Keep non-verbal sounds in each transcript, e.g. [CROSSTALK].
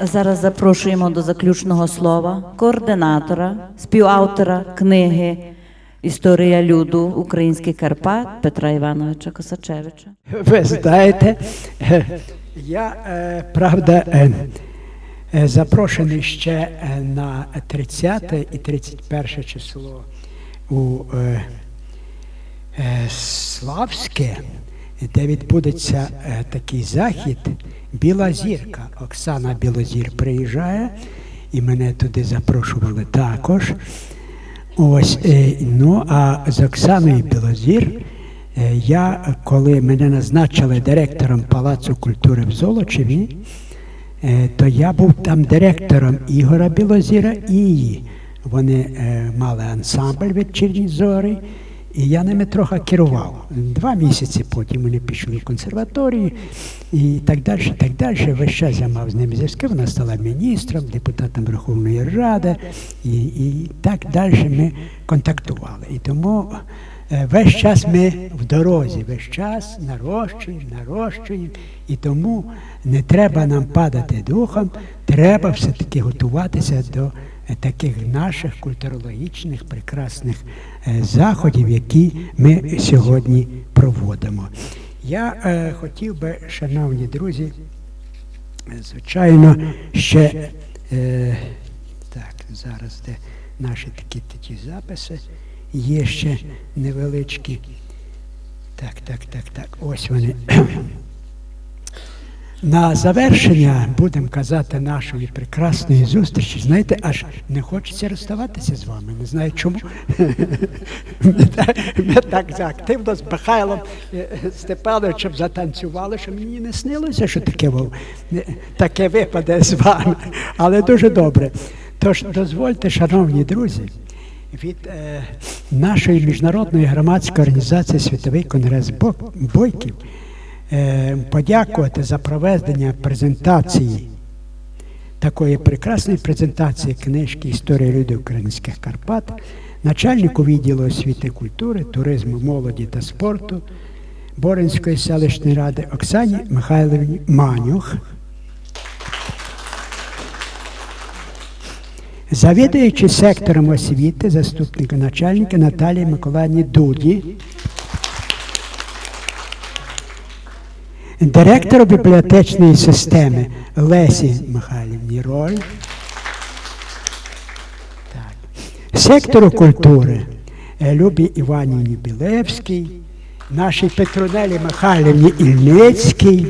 Зараз запрошуємо до заключного слова координатора, співавтора книги Історія люду українських Карпат Петра Івановича Косачевича. Ви знаєте, я е, правда е, е, запрошений ще на 30 і 31 число у Славське, де відбудеться е, такий захід. Біла зірка. Оксана Білозір приїжджає, і мене туди запрошували також. Ось, е, ну а з Оксаною Білозір е, я, коли мене назначили директором Палацу культури в Золочеві, то я був там директором Ігора Білозіра і її. Вони мали ансамбль вечірні зорі, і я ними трохи керував. Два місяці потім вони пішли в консерваторію і так далі, так далі. Весь час я мав з ними зв'язки. Вона стала міністром, депутатом Верховної Ради, і, і так далі ми контактували. І тому весь час ми в дорозі, весь час нарощуємо, нарощуємо. І тому не треба нам падати духом, треба все-таки готуватися до е, таких наших культурологічних прекрасних е, заходів, які ми сьогодні проводимо. Я е, хотів би, шановні друзі, е, звичайно, ще е, так, зараз де наші такі такі записи є ще невеличкі. Так, так, так, так. Ось вони. [CLEARS THROAT] На завершення, будемо казати, нашої прекрасної зустрічі, знаєте, аж не хочеться розставатися з вами. Не знаю чому. [LAUGHS] Ми так, активно з Михайлом е, Степановичем затанцювали, що мені не снилося, що таке, вов- таке випаде з вами. Але дуже добре. Тож дозвольте, шановні друзі, від е, нашої міжнародної громадської організації Світовий конгрес Бойків е, подякувати за проведення презентації такої прекрасної презентації книжки Історія людей українських Карпат, начальнику відділу освіти культури, туризму, молоді та спорту Боринської селищної ради Оксані Михайловні Манюх. Завідуючи сектором освіти, заступника начальника Наталії Миколаївні Дуді, директору бібліотечної системи Лесі Михайлівні Роль, сектору культури Любі Іванівні Білевській, нашій Петронелі Михайлівні Ільницькій,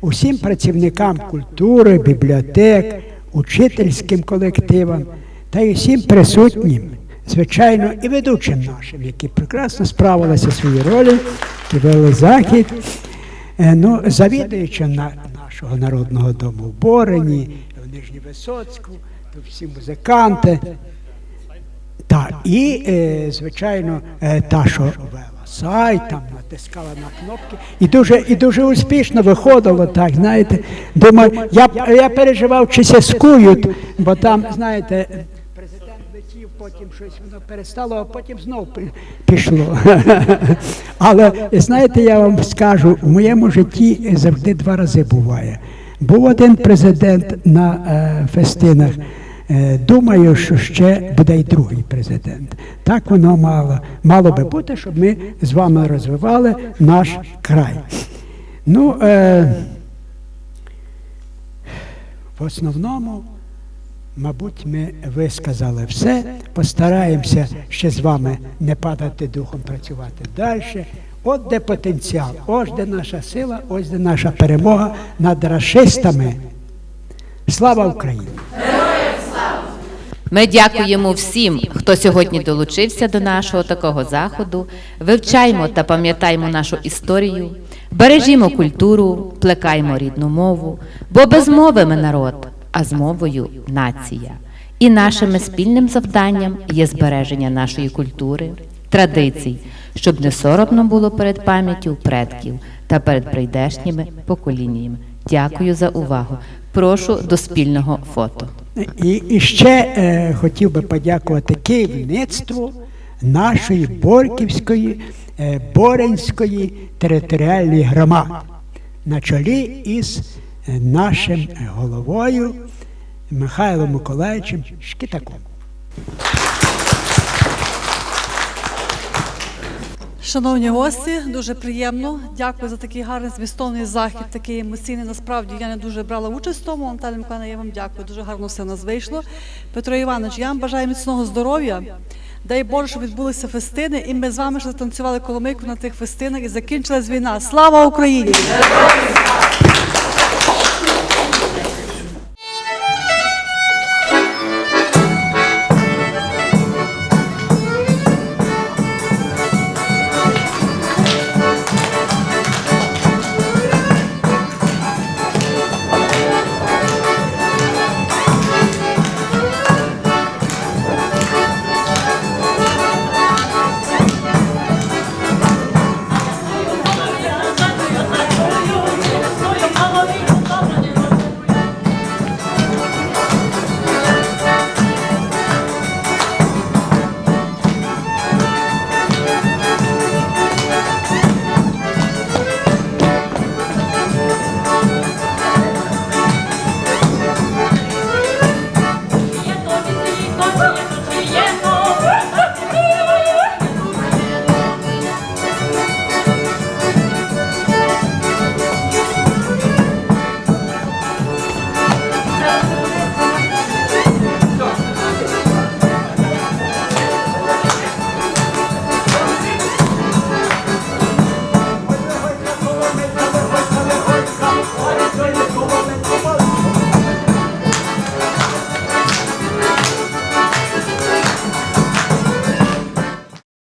усім працівникам культури, бібліотек, учительським колективам та й усім присутнім, звичайно, і ведучим нашим, які прекрасно справилися свої ролі, і вели захід. Е, Ну, завідуючи на нашого народного дому в Борині, в Нижньовисоцьку, всі музиканти. Та, і, е, звичайно, е, та, що вела сайт, там натискала на кнопки, і дуже, і дуже успішно виходило, так, знаєте. Думаю, я, я переживав, чи сяскують, бо там, знаєте, президент летів, потім щось воно перестало, а потім знов пішло. [LAUGHS] Але знаєте, я вам скажу, в моєму житті завжди два рази буває. Був один президент на е, фестинах. Е, Думаю, що ще буде й другий президент. Так воно мало, мало би бути, щоб ми з вами розвивали наш край. Ну, е, в основному, мабуть, ми висказали все. Постараємося ще з вами не падати духом, працювати далі. От де потенціал, ось де наша сила, ось де наша перемога над расистами. Слава Україні! Ми дякуємо всім, хто сьогодні долучився до нашого такого заходу. Вивчаймо та пам'ятаймо нашу історію, бережімо культуру, плекаймо рідну мову, бо без мови ми народ, а з мовою нація. І нашим спільним завданням є збереження нашої культури, традицій, щоб не соромно було перед пам'яттю предків та перед прийдешніми поколіннями. Дякую за увагу. Прошу до спільного фото. І, і ще е, хотів би подякувати керівництву нашої Борківської, е, Боринської територіальної громади на чолі із е, нашим головою Михайлом Миколаївичем Шкітаком. Шановні гості, дуже приємно. Дякую за такий гарний змістовний захід, такий емоційний. Насправді я не дуже брала участь в тому. Наталя Миколаївна, я вам дякую. Дуже гарно все в нас вийшло. Петро Іванович, я вам бажаю міцного здоров'я. Дай Боже, щоб відбулися фестини, і ми з вами ще танцювали коломийку на тих фестинах і закінчилась війна. Слава Україні!